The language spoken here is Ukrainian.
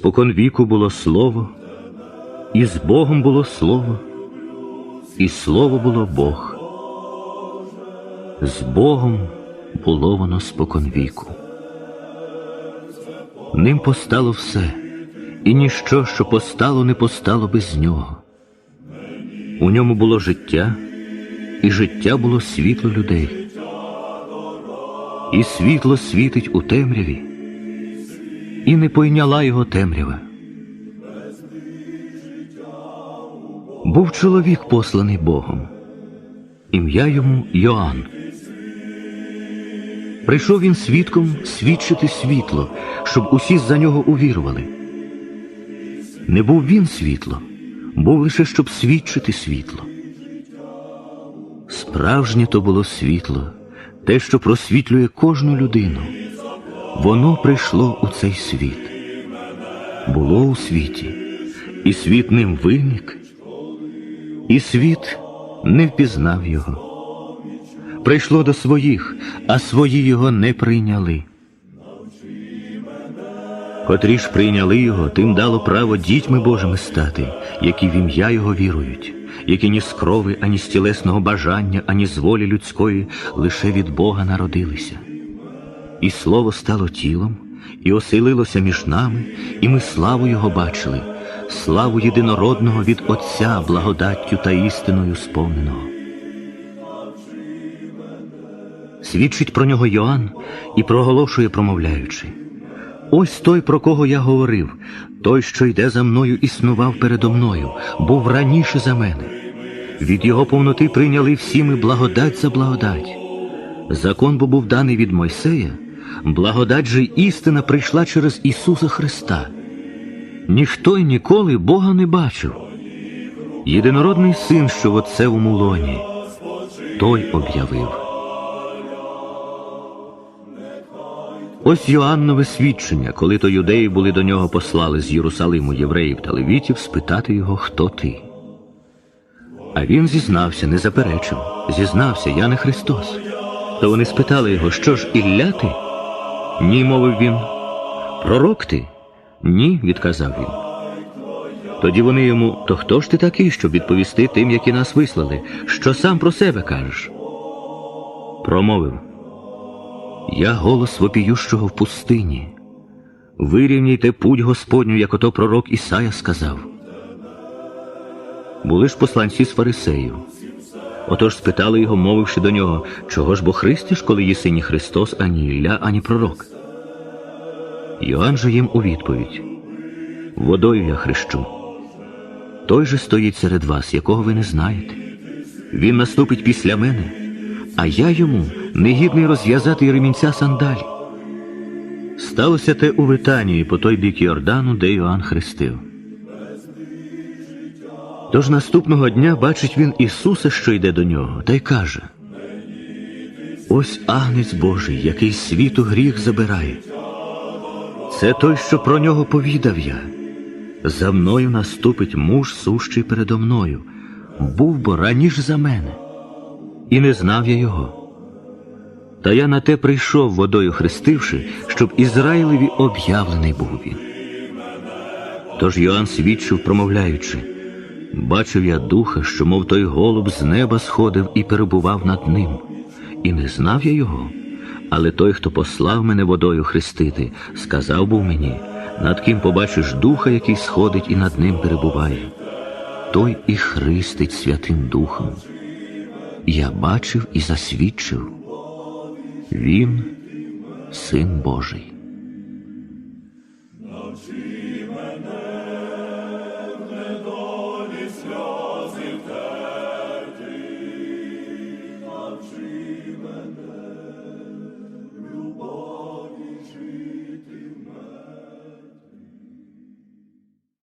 Спокон віку було слово, і з Богом було слово, і слово було Бог. З Богом було воно спокон віку. Ним постало все, і ніщо, що постало, не постало без нього. У ньому було життя, і життя було світло людей. І світло світить у темряві, і не пойняла його темрява. Був чоловік посланий Богом, ім'я йому Йоанн. Прийшов він свідком свідчити світло, щоб усі за нього увірували. Не був він світло, був лише щоб свідчити світло. Справжнє то було світло, те, що просвітлює кожну людину. Воно прийшло у цей світ. Було у світі, і світ ним виник, і світ не впізнав його. Прийшло до своїх, а свої його не прийняли. Котрі ж прийняли його, тим дало право дітьми Божими стати, які в ім'я Його вірують, які ні з крови, ані з тілесного бажання, ані з волі людської лише від Бога народилися. І слово стало тілом, і оселилося між нами, і ми славу Його бачили, славу єдинородного від Отця благодаттю та істиною сповненого. Свідчить про нього Йоанн і проголошує, промовляючи. Ось той, про кого я говорив, той, що йде за мною, існував передо мною, був раніше за мене. Від його повноти прийняли всі ми благодать за благодать. Закон бо був даний від Мойсея, благодать же істина прийшла через Ісуса Христа. Ніхто й ніколи Бога не бачив. Єдинородний син, що в отцевому лоні, той об'явив. Ось Йоаннове свідчення, коли то юдеї були до нього послали з Єрусалиму євреїв та левітів спитати його, хто ти. А він зізнався, не заперечив, зізнався, я не Христос. То вони спитали його, що ж, Ілля ти? Ні, мовив він. Пророк ти? Ні, відказав він. Тоді вони йому, то хто ж ти такий, щоб відповісти тим, які нас вислали, що сам про себе кажеш? Промовив. Я голос вопіющого в пустині. Вирівняйте путь Господню, як ото пророк Ісая сказав. Були ж посланці з фарисеїв. Отож спитали його, мовивши до нього, чого ж бо христиш, коли єси ні Христос, ані Ілля, ані пророк. Йоанн же їм у відповідь Водою я хрещу. Той же стоїть серед вас, якого ви не знаєте. Він наступить після мене, а я йому негідний розв'язати ремінця сандалі. Сталося те у Витанії по той бік Йордану, де Йоанн хрестив. Тож наступного дня бачить він Ісуса, що йде до нього, та й каже: Ось агнець Божий, який світу гріх забирає. Це той, що про нього повідав я. За мною наступить муж сущий передо мною, був бо раніш за мене, і не знав я його. Та я на те прийшов водою хрестивши, щоб Ізраїлеві об'явлений був він. Тож Йоанн свідчив, промовляючи, бачив я духа, що, мов той голуб з неба сходив і перебував над ним, і не знав я його. Але той, хто послав мене водою хрестити, сказав був мені, над ким побачиш духа, який сходить і над ним перебуває, той і хрестить Святим Духом. Я бачив і засвідчив. Він син Божий. Навчи